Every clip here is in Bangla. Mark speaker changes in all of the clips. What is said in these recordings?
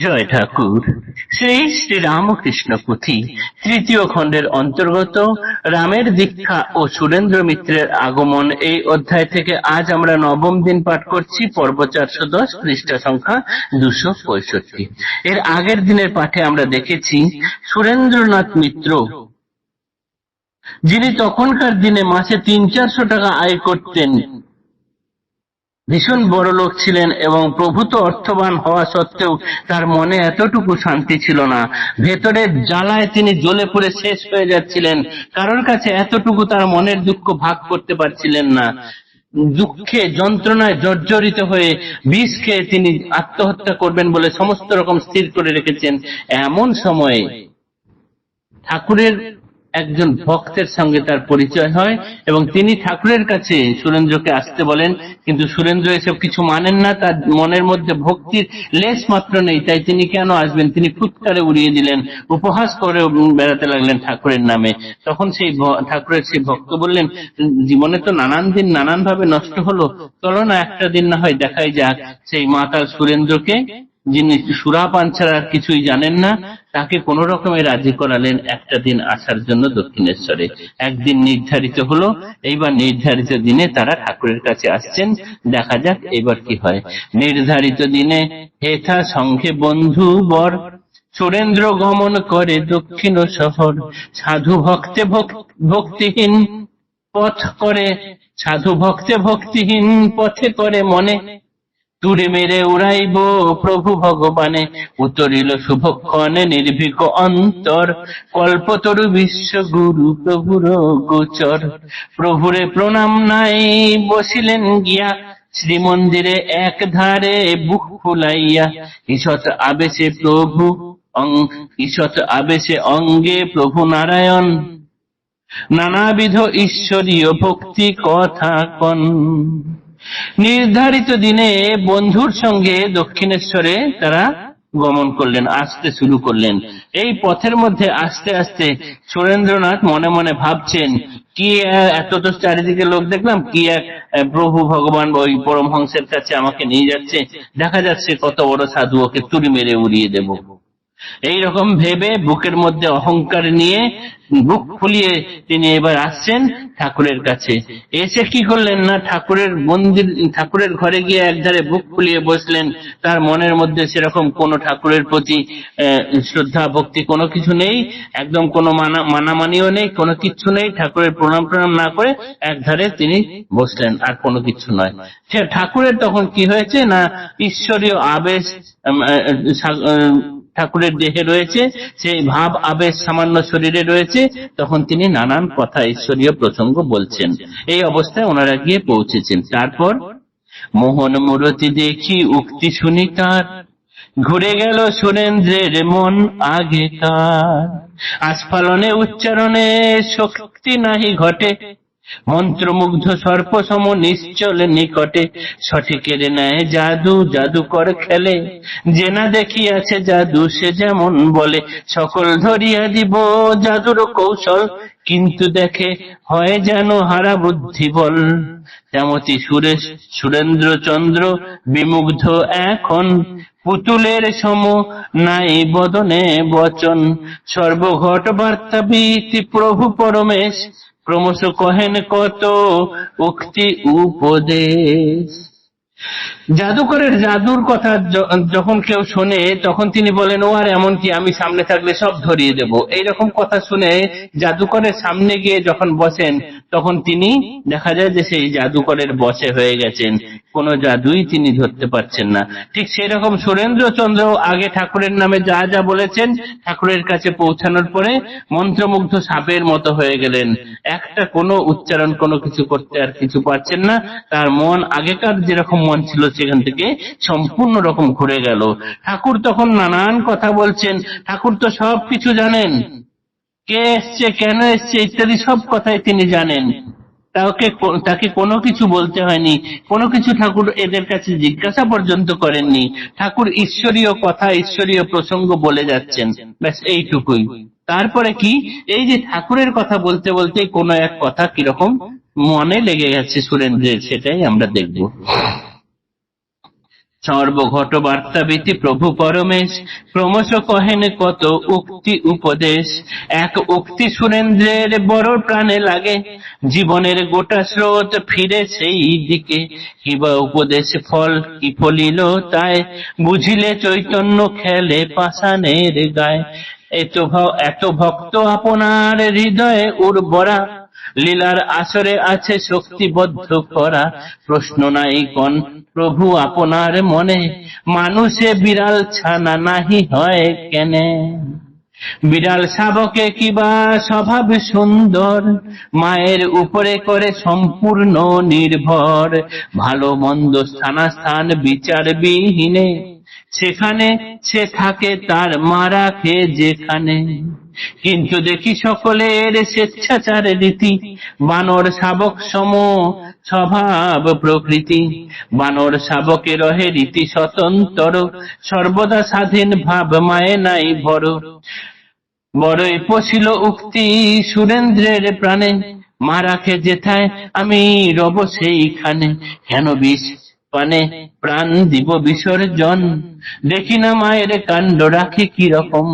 Speaker 1: জয় ঠাকুর শ্রী শ্রী রামকৃষ্ণ পুঁথি তৃতীয় খণ্ডের অন্তর্গত রামের দীক্ষা ও সুরেন্দ্র মিত্রের আগমন এই অধ্যায় থেকে আজ আমরা নবম দিন পাঠ করছি, পর্ব চারশো দশ, পৃষ্ঠা সংখ্যা দুশো পঁয়ষট্টি। এর আগের দিনের পাঠে আমরা দেখেছি, সুরেন্দ্রনাথ মিত্র, যিনি তখনকার দিনে মাসে তিন চারশো টাকা আয় করতেন ভীষণ বড় লোক ছিলেন এবং প্রভূত অর্থবান হওয়া সত্ত্বেও তার মনে এতটুকু শান্তি ছিল না। ভেতরের জ্বালায় তিনি জ্বলে পড়ে শেষ হয়ে যাচ্ছিলেন। কারোর কাছে এতটুকু তার মনের দুঃখ ভাগ করতে পারছিলেন না। দুঃখে, যন্ত্রণায় জর্জরিত হয়ে বিষ খেয়ে তিনি আত্মহত্যা করবেন বলে সমস্ত রকম স্থির করে রেখেছেন। এমন সময়ে ঠাকুরের একজন ভক্তের সঙ্গে তার পরিচয় হয় এবং তিনি ঠাকুরের কাছে সুরেন্দ্রকে আসতে বলেন, কিন্তু সুরেন্দ্র এসব কিছু মানেন না, তার মনের মধ্যে ভক্তির লেশ মাত্র নেই, তাই তিনি কেন আসবেন? তিনি ফুৎকারে উড়িয়ে দিলেন, উপহাস করে বেড়াতে লাগলেন ঠাকুরের নামে। তখন সেই ঠাকুরের সেই ভক্ত বললেন, জীবনে তো নানান দিন নানান ভাবে নষ্ট হলো, চলো না একটা দিন না হয় দেখাই যাক। সেই মাতাল সুরেন্দ্রকে যিনি সুরাপান ছাড়া কিছুই জানেন না, তাকে কোন রকমে রাজি করালেন একটা দিন আসার জন্য দক্ষিণেশ্বরে। একদিন নির্ধারিত হলো, এইবার নির্ধারিত দিনে তারা ঠাকুরের কাছে আসছেন, দেখা যাক এবার কি হয়। নির্ধারিত দিনে, হেথা সঙ্গে বন্ধু বর, সুরেন্দ্র গমন করে দক্ষিণ শহর। সাধু ভক্তে ভক- ভক্তিহীন পথ করে, সাধু ভক্তে ভক্তিহীন পথে করে মনে। তুড়ে মেরে উড়াইব প্রভু ভগবানে। উতরিল শুভক্ষণে নির্ভীক অন্তর। কল্পতরু বিশ্ব গুরু প্রভুর গোচর। প্রভুরে প্রণাম নাই, বসিলেন গিয়া। শ্রীমন্দিরে এক ধারে বুক ফুলাইয়া। ঈষৎ আবেশে প্রভু ঈষৎ আবেশে অঙ্গে প্রভু নারায়ণ। নানাবিধ ঈশ্বরীয় ভক্তি কথা কন। নির্ধারিত দিনে বন্ধুর সঙ্গে দক্ষিণেশ্বরে তারা গমন করলেন, আসতে শুরু করলেন। এই পথের মধ্যে আস্তে আস্তে সুরেন্দ্রনাথ মনে মনে ভাবছেন, কি এত তো চারিদিকে লোক দেখলাম, কি এক প্রভু ভগবান ওই পরমহংসের কাছে আমাকে নিয়ে যাচ্ছে। দেখা যাচ্ছে কত বড় সাধু ওকে তুড়ি মেরে উড়িয়ে দেবো। এইরকম ভেবে বুকের মধ্যে অহংকার নিয়ে বুক ফুলিয়ে তিনি এবার আসছেন ঠাকুরের কাছে। এসে কি করলেন না? ঠাকুরের মন্দির, ঠাকুরের ঘরে গিয়ে একধারে বুক ফুলিয়ে বসলেন। তার মনের মধ্যে সেরকম কোনো ঠাকুরের প্রতি শ্রদ্ধা, ভক্তি কোনো কিছু নেই। একদম কোনো মানা, মানামানিও নেই, কোনো কিছু নেই। ঠাকুরের প্রণাম প্রণাম না করে একধারে তিনি বসলেন, আর কোনো কিছু নয়। সে ঠাকুরের তখন কি হয়েছে না? ঈশ্বরীয় আবেশ ঠাকুরের দেহে রয়েছে, সেই ভাব আবেশ সামান্য শরীরে রয়েছে, তখন তিনি নানান কথা ঈশ্বরীয় প্রসঙ্গ বলছেন। এই অবস্থায় ওনারা গিয়ে পৌঁছেছেন। তারপর, মোহন মূরতি দেখি, উক্তি শুনি তার। ঘুরে গেল সুরেন্দ্রের মন আগেকার আস্ফালনে, উচ্চারণে, শক্তি নাহি ঘটে। মন্ত্রমুগ্ধ সর্পসম নিশ্চল নিকটে। সঠিকের ন্যায় জাদু জাদুকর খেলে। যে না দেখিয়াছে জাদু সে যেমন বলে, সকল ধরিয়া দিব জাদুর কৌশল। কিন্তু দেখে হয় যেন হারা বুদ্ধি বল। তেমতি সুরেশ, সুরেন্দ্র চন্দ্র বিমুগ্ধ এখন। পুতুলের সম নাই বদনে বচন। সর্বঘট বার্তা বীতি প্রভু পরমেশ। ক্রমশ কহেন কত উক্তি উপদেশ। জাদুকরের জাদুর কথা যখন কেউ শোনে, তখন তিনি বলেন, ও আর এমন কি, আমি সামনে থাকলে সব ধরিয়ে দেব। এইরকম কথা শুনে জাদুকরের সামনে গিয়ে যখন বসেন তখন তিনি দেখা যায় যে সেই জাদুকরের বসে হয়ে গেছেন। কোনো জাদুই তিনি ধরতে পারছেন না। ঠিক সেই রকম সুরেন্দ্র চন্দ্র আগে ঠাকুরের নামে যা যা বলেছেন ঠাকুরের কাছে পৌঁছানোর পরে মন্ত্রমুগ্ধ সাপের মতো হয়ে গেলেন। একটা কোনো উচ্চারণ, কোনো কিছু করতে আর কিছু পারছেন না। তার মন আগেকার যেরকম মন ছিল সেখান থেকে সম্পূর্ণ রকম ঘুরে গেল। ঠাকুর তখন নানান কথা বলছেন। ঠাকুর তো সব কিছু জানেন। কে এসছে, কেন এসছে ইত্যাদি সব কথাই তিনি জানেন। তাকে তাকে কোনো কিছু বলতে হয়নি। কোনো কিছু ঠাকুর এদের কাছে জিজ্ঞাসা পর্যন্ত করেননি। ঠাকুর ঈশ্বরীয় কথা, ঈশ্বরীয় প্রসঙ্গ বলে যাচ্ছেন। ব্যাস, এইটুকুই। তারপরে কি? এই যে ঠাকুরের কথা বলতে বলতে কোনো এক কথা কীরকম মনে লেগে গেছে সুরেন্দ্রের, সেটাই আমরা দেখব। সর্বঘট বার্তাবীতি প্রভু পরমেশ, ক্রমশ কহেন কত উক্তি উপদেশ। এক উক্তি সুরেন্দ্রের বড় প্রাণে লাগে, জীবনের গোটা স্রোত ফিরে সেই দিকে। কিবা উপদেশ ফল কি ফলিল তাই, বুঝিলে চৈতন্য খেলে পাষাণের গায়ে। এত এত ভক্ত আপনার হৃদয়ে উর্বরা, লীলার আসরে আছে শক্তিবদ্ধ করা। প্রশ্ন নাই কোন প্রভু আপনার মনে, মানুষে বিড়াল ছানা নাহি হয় কেনে? বিড়াল শাবকে কিবা স্বভাব সুন্দর, মায়ের উপরে করে সম্পূর্ণ নির্ভর, ভালো মন্দ স্থানাস্থান বিচার বিহীনে সেখানে সে থাকে তার মারা রাখে যেখানে। কিন্তু দেখি সকলের স্বেচ্ছাচার রীতি, বানর শাবক সম স্বভাব প্রকৃতি। বানর শাবকে রহে রীতি স্বতন্ত্র, সর্বদা স্বাধীন ভাব মায়ে নাই বড় বড়ই পশিল উক্তি সুরেন্দ্রের প্রাণে মা রাখে যেথায় আমি রব সেইখানে। কেন বিষ পানে প্রাণ দিব বিসর্জন। দেখি না মায়ের কাণ্ড, রাখি কি রকম?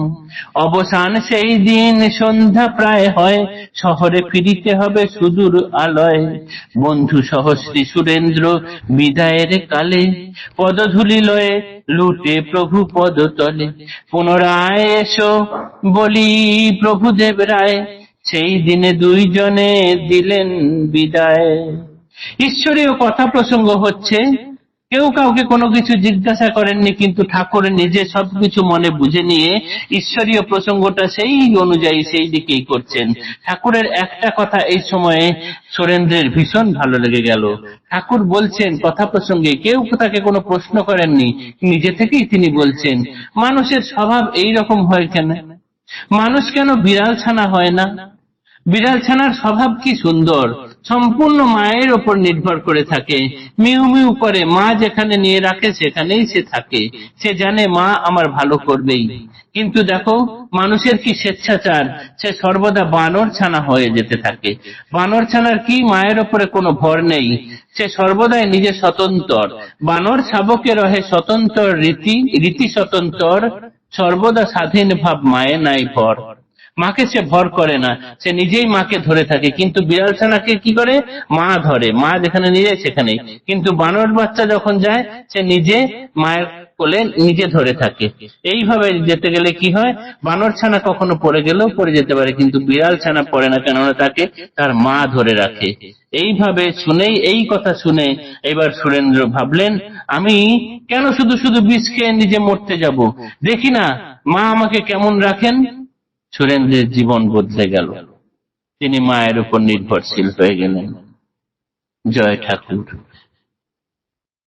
Speaker 1: অবসান সেই দিন সন্ধ্যা প্রায় হয়, শহরে ফিরিতে হবে সুদূর আলয়। বন্ধু সহস্রী সুরেন্দ্র বিদায়ের কালে পদধূলি লয়ে লুটে প্রভু পদতলে পুনরায় এসো বলি প্রভুদেব রায়, সেই দিনে দুইজনে দিলেন বিদায়। ঈশ্বরীয় কথা প্রসঙ্গ হচ্ছে, কেউ কাউকে কোনো কিছু জিজ্ঞাসা করেননি, কিন্তু ঠাকুর নিজে সবকিছু মনে বুঝে নিয়ে ঈশ্বরীয় প্রসঙ্গটা সেই অনুযায়ী সেই দিকেই করছেন। ঠাকুরের একটা কথা এই সময়ে সুরেন্দ্রের ভীষণ ভালো লেগে গেল। ঠাকুর বলছেন, কথা প্রসঙ্গে কেউ তাকে কোনো প্রশ্ন করেননি, নিজে থেকেই তিনি বলছেন, মানুষের স্বভাব এই রকম হয় কেন? মানুষ কেন বিড়াল ছানা হয় না? বিড়াল ছানার স্বভাব কি সুন্দর? সম্পূর্ণ মায়ের ওপর নির্ভর করে থাকে। মিউ মিউ করে, মা যেখানে নিয়ে রাখে সেখানেই সে থাকে। সে জানে মা আমার ভালো করবেই। কিন্তু দেখো, মানুষের কি স্বেচ্ছাচার? সে সর্বদা বানর ছানা হয়ে যেতে থাকে। বানর ছানার কি মায়ের ওপরে কোনো ভর নেই? সে সর্বদাই নিজে স্বতন্ত্র। বানর শাবকে রহে স্বতন্ত্র রীতি রীতি স্বতন্ত্র। সর্বদা স্বাধীন ভাব মায়ে নাই ভর। মাকে সে ভর করে না, সে নিজেই মাকে ধরে থাকে। কিন্তু বিড়াল ছানাকে কি করে? মা ধরে। মা যেখানে নিয়ে যায় সেখানে কিন্তু বানর বাচ্চা যখন যায়, সে নিজে মায়ের কোলে নিজে ধরে থাকে। এইভাবে যেতে গেলে কি হয়? বানর ছানা কখনো পড়ে গেলেও পড়ে যেতে পারে, কিন্তু বিড়াল ছানা পড়ে না কেননা তাকে তার মা ধরে রাখে। এইভাবে শুনেই, এই কথা শুনে এবার সুরেন্দ্র ভাবলেন, আমি কেন শুধু শুধু বিষ খেয়ে নিজে মরতে যাব? দেখি না, মা আমাকে কেমন রাখেন? সুরেন্দ্রের জীবন বদলে গেল। তিনি মায়ের উপর নির্ভরশীল হয়ে গেলেন। জয় ঠাকুর।